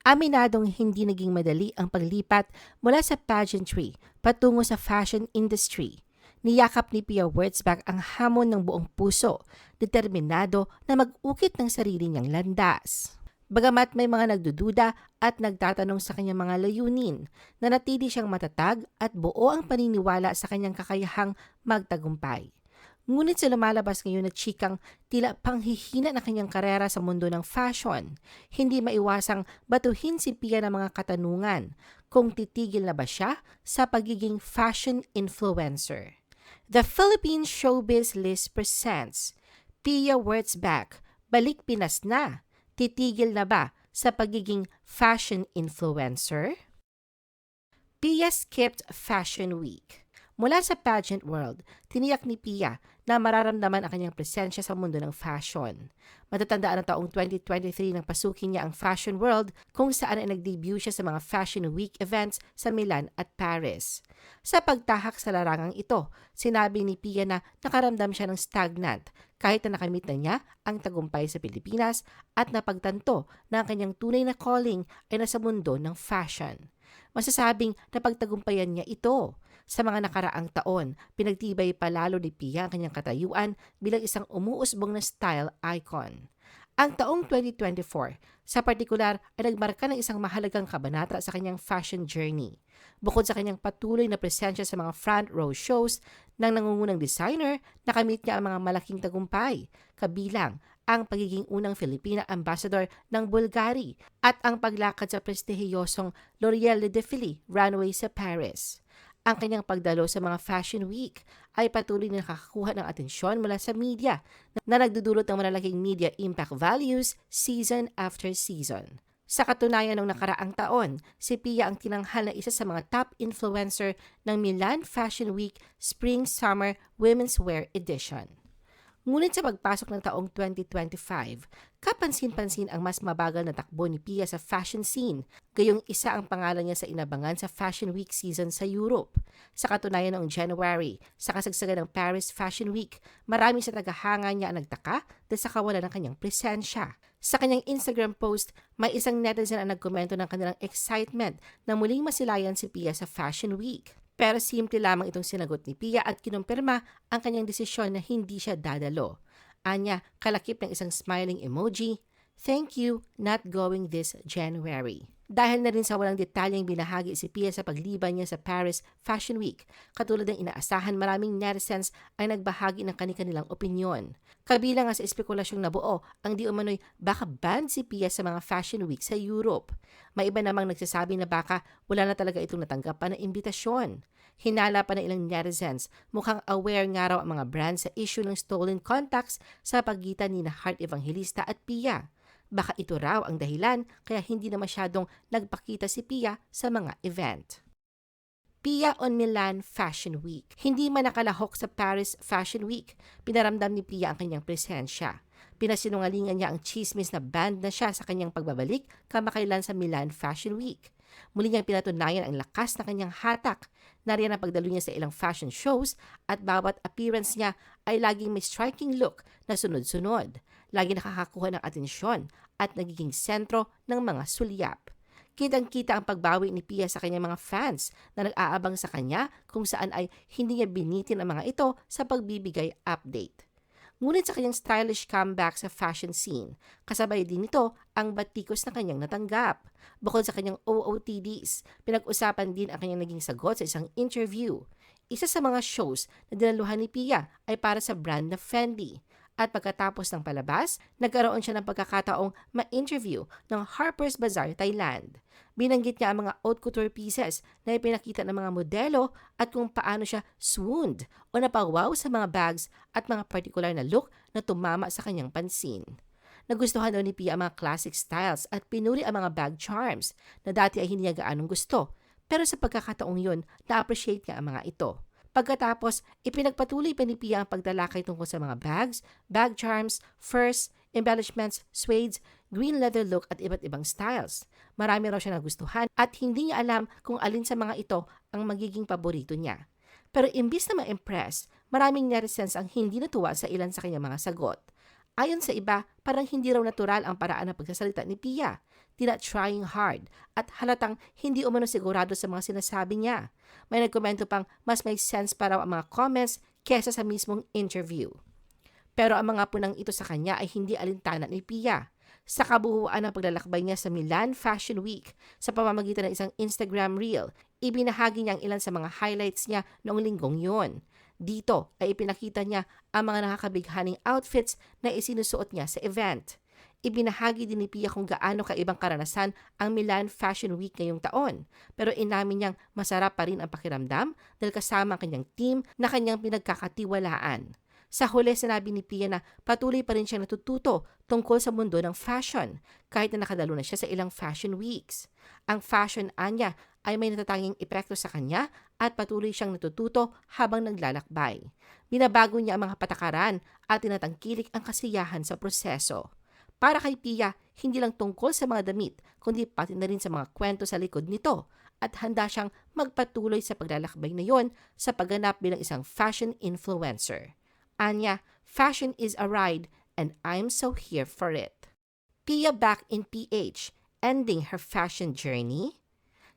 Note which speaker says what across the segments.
Speaker 1: Aminadong hindi naging madali ang paglipat mula sa pageantry patungo sa fashion industry. Niyakap ni Pia Wurtzbach ang hamon ng buong puso, determinado na mag-ukit ng sarili niyang landas. Bagamat may mga nagdududa at nagtatanong sa kanyang mga layunin, nanatili siyang matatag at buo ang paniniwala sa kanyang kakayahang magtagumpay. Ngunit sa lumalabas ngayon na chikang tila panghihina na kanyang karera sa mundo ng fashion, hindi maiwasang batuhin si Pia ng mga katanungan kung titigil na ba siya sa pagiging fashion influencer. The Philippine Showbiz List presents Pia Wurtzbach, Balik Pinas na, titigil na ba sa pagiging fashion influencer? Pia skipped Fashion Week. Mula sa pageant world, tiniyak ni Pia na mararamdaman ang kanyang presensya sa mundo ng fashion. Matatandaan ang taong 2023 nang pasukin niya ang fashion world kung saan ay nag-debut siya sa mga Fashion Week events sa Milan at Paris. Sa pagtahak sa larangang ito, sinabi ni Pia na nakaramdam siya ng stagnant kahit na nakamit na niya ang tagumpay sa Pilipinas at napagtanto na ang kanyang tunay na calling ay nasa mundo ng fashion. Masasabing napagtagumpayan niya ito sa mga nakaraang taon, pinagtibay pa lalo ni Pia ang kanyang katayuan bilang isang umuusbong na style icon. Ang taong 2024, sa partikular ay nagmarka ng isang mahalagang kabanata sa kanyang fashion journey. Bukod sa kanyang patuloy na presensya sa mga front row shows ng nangungunang designer, nakamit niya ang mga malaking tagumpay, kabilang ang pagiging unang Filipina ambassador ng Bulgari at ang paglakad sa prestihiyosong L'Oreal de Défilé runway sa Paris. Ang kanyang pagdalo sa mga Fashion Week ay patuloy na nakakakuha ng atensyon mula sa media na nagdudulot ng malalaking media impact values season after season. Sa katunayan ng nakaraang taon, si Pia ang tinanghal na isa sa mga top influencer ng Milan Fashion Week Spring-Summer Women's Wear Edition. Ngunit sa pagpasok ng taong 2025, kapansin-pansin ang mas mabagal na takbo ni Pia sa fashion scene, gayong isa ang pangalan niya sa inabangan sa Fashion Week season sa Europe. Sa katunayan noong January, sa kasagsagan ng Paris Fashion Week, marami sa tagahanga niya ang nagtaka dahil sa kawalan ng kanyang presensya. Sa kanyang Instagram post, may isang netizen ang nagkomento ng kanilang excitement na muling masilayan si Pia sa Fashion Week. Pero simple lamang itong sinagot ni Pia at kinumpirma ang kanyang desisyon na hindi siya dadalo. Anya, kalakip ng isang smiling emoji, Thank you, not going this January. Dahil na rin sa walang detalyeng binahagi si Pia sa pagliban niya sa Paris Fashion Week, katulad ng inaasahan maraming netizens ay nagbahagi ng kanilang opinyon. Kabilang nga sa espekulasyong nabuo ang di umano'y baka banned si Pia sa mga Fashion Week sa Europe. May iba namang nagsasabi na baka wala na talaga itong natanggap pa na imbitasyon. Hinala pa ng ilang netizens, mukhang aware nga raw ang mga brands sa issue ng stolen contacts sa pagitan ni na Heart Evangelista at Pia. Baka ito raw ang dahilan kaya hindi na masyadong nagpakita si Pia sa mga event. Pia on Milan Fashion Week. Hindi man nakalahok sa Paris Fashion Week, pinaramdam ni Pia ang kanyang presensya. Pinasinungalingan niya ang chismis na band na siya sa kanyang pagbabalik kamakailan sa Milan Fashion Week. Muli niyang pinatunayan ang lakas ng kanyang hatak. Nariyan ang pagdalo niya sa ilang fashion shows at bawat appearance niya ay laging may striking look na sunod-sunod. Lagi nakakakuha ng atensyon at nagiging sentro ng mga sulyap. Kitang-kita ang pagbawi ni Pia sa kanyang mga fans na nag-aabang sa kanya kung saan ay hindi niya binitin ang mga ito sa pagbibigay update. Ngunit sa kanyang stylish comeback sa fashion scene, kasabay din nito ang batikos na kanyang natanggap. Bukod sa kanyang OOTDs, pinag-usapan din ang kanyang naging sagot sa isang interview. Isa sa mga shows na dinaluhan ni Pia ay para sa brand na Fendi. At pagkatapos ng palabas, nagkaroon siya ng pagkakataong ma-interview ng Harper's Bazaar, Thailand. Binanggit niya ang mga haute couture pieces na ipinakita ng mga modelo at kung paano siya swooned o napawaw sa mga bags at mga particular na look na tumama sa kanyang pansin. Nagustuhan daw ni Pia ang mga classic styles at pinuri ang mga bag charms na dati ay hindi niya gaanong gusto. Pero sa pagkakataong yun, na-appreciate niya ang mga ito. Pagkatapos, ipinagpatuloy pa ni Pia ang pagtalakay tungkol sa mga bags, bag charms, furs, embellishments, suedes, green leather look at iba't ibang styles. Marami raw siya nagustuhan at hindi niya alam kung alin sa mga ito ang magiging paborito niya. Pero imbis na ma-impress, maraming netizens ang hindi natuwa sa ilan sa kanyang mga sagot. Ayon sa iba, parang hindi raw natural ang paraan ng pagsasalita ni Pia. Tila trying hard at halatang hindi umano sigurado sa mga sinasabi niya. May nagkomento pang mas may sense para ang mga comments kesa sa mismong interview. Pero ang mga punang ito sa kanya ay hindi alintana ni Pia. Sa kabuuan ng paglalakbay niya sa Milan Fashion Week sa pamamagitan ng isang Instagram reel, ibinahagi niya ang ilan sa mga highlights niya noong linggong yun. Dito ay ipinakita niya ang mga nakakabighaning outfits na isinusuot niya sa event. Ibinahagi din ni Pia kung gaano kaibang karanasan ang Milan Fashion Week ngayong taon. Pero inamin niyang masarap pa rin ang pakiramdam dahil kasama ang kanyang team na kanyang pinagkakatiwalaan. Sa huli, sinabi ni Pia na patuloy pa rin siyang natututo tungkol sa mundo ng fashion kahit na nakadalo na siya sa ilang fashion weeks. Ang fashion anya ay may natatanging epekto sa kanya at patuloy siyang natututo habang naglalakbay. Binabago niya ang mga patakaran at tinatangkilik ang kasiyahan sa proseso. Para kay Pia, hindi lang tungkol sa mga damit, kundi pati na rin sa mga kwento sa likod nito at handa siyang magpatuloy sa paglalakbay na yon sa pagganap bilang isang fashion influencer. Anya, fashion is a ride and I'm so here for it. Pia back in PH, ending her fashion journey.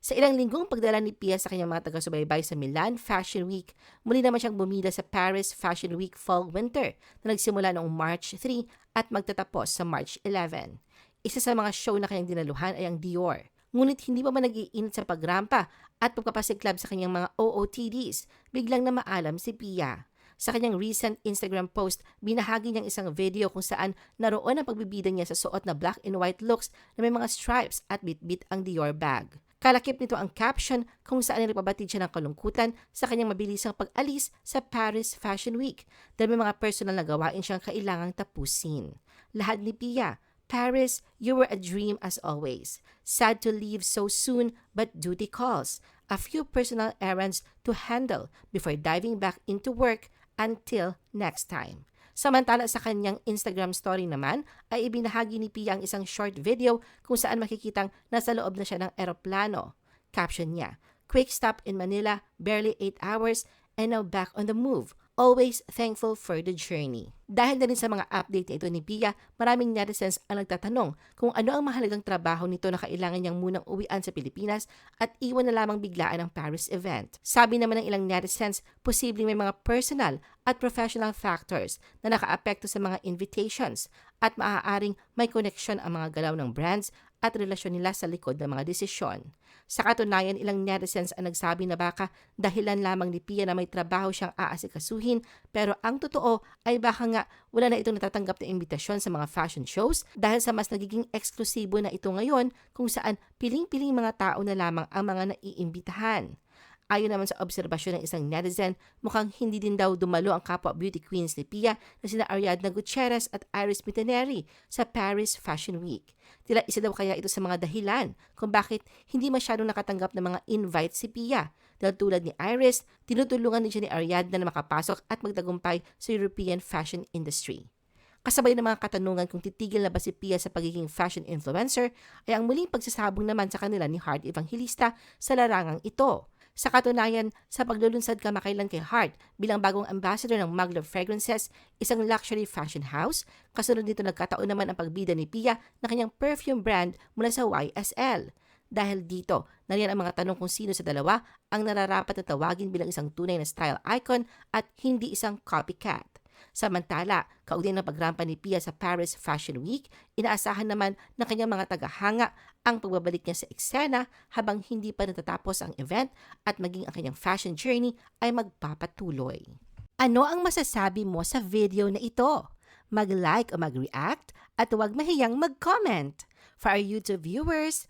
Speaker 1: Sa ilang linggong pagdala ni Pia sa kanyang mga taga-subaybay sa Milan Fashion Week, muli naman siyang bumida sa Paris Fashion Week Fall-Winter na nagsimula noong March 3 at magtatapos sa March 11. Isa sa mga show na kanyang dinaluhan ay ang Dior. Ngunit hindi pa man nag-iinit sa pagrampa at pagpapasiklab sa kanyang mga OOTDs, biglang na maalam si Pia. Sa kanyang recent Instagram post, binahagi niyang isang video kung saan naroon ang pagbibida niya sa suot na black and white looks na may mga stripes at bit-bit ang Dior bag. Kalakip nito ang caption kung saan nagpabatid siya ng kalungkutan sa kanyang mabilisang pag-alis sa Paris Fashion Week dahil may mga personal na gawain siyang kailangang tapusin. Lahat ni Pia, Paris, you were a dream as always. Sad to leave so soon, but duty calls. A few personal errands to handle before diving back into work until next time. Samantala sa kanyang Instagram story naman ay ibinahagi ni Pia ang isang short video kung saan makikitang nasa loob na siya ng eroplano. Caption niya, Quick stop in Manila, barely 8 hours, and now back on the move. Always thankful for the journey. Dahil na rin sa mga update na ito ni Pia, maraming netizens ang nagtatanong kung ano ang mahalagang trabaho nito na kailangan niyang munang uwian sa Pilipinas at iwan na lamang biglaan ang Paris event. Sabi naman ng ilang netizens, posibleng may mga personal at professional factors na nakaapekto sa mga invitations at maaaring may connection ang mga galaw ng brands at relasyon nila sa likod ng mga desisyon. Sa katunayan, ilang netizens ang nagsabi na baka dahilan lamang ni Pia na may trabaho siyang aasikasuhin pero ang totoo ay baka nga wala na itong natatanggap na imbitasyon sa mga fashion shows dahil sa mas nagiging eksklusibo na ito ngayon kung saan piling-piling mga tao na lamang ang mga naiimbitahan. Ayon naman sa obserbasyon ng isang netizen, mukhang hindi din daw dumalo ang kapwa beauty queens ni Pia na sina Ariadna Gutierrez at Iris Mitaneri sa Paris Fashion Week. Tila isa daw kaya ito sa mga dahilan kung bakit hindi masyadong nakatanggap ng mga invite si Pia. Dahil tulad ni Iris, tinutulungan din siya ni Ariadna na makapasok at magtagumpay sa European fashion industry. Kasabay ng mga katanungan kung titigil na ba si Pia sa pagiging fashion influencer ay ang muling pagsasabong naman sa kanila ni Heart Evangelista sa larangang ito. Sa katunayan, sa paglulunsad kamakailan kay Heart bilang bagong ambassador ng Maglove Fragrances, isang luxury fashion house, kasunod nito nagkataon naman ang pagbida ni Pia na kanyang perfume brand mula sa YSL. Dahil dito, nariyan ang mga tanong kung sino sa dalawa ang nararapat na tawagin bilang isang tunay na style icon at hindi isang copycat. Samantala, kaugnay ng pagrampa ni Pia sa Paris Fashion Week, inaasahan naman ng kanyang mga tagahanga ang pagbabalik niya sa eksena habang hindi pa natatapos ang event at maging ang kanyang fashion journey ay magpapatuloy. Ano ang masasabi mo sa video na ito? Mag-like o mag-react at huwag mahiyang mag-comment. For our YouTube viewers,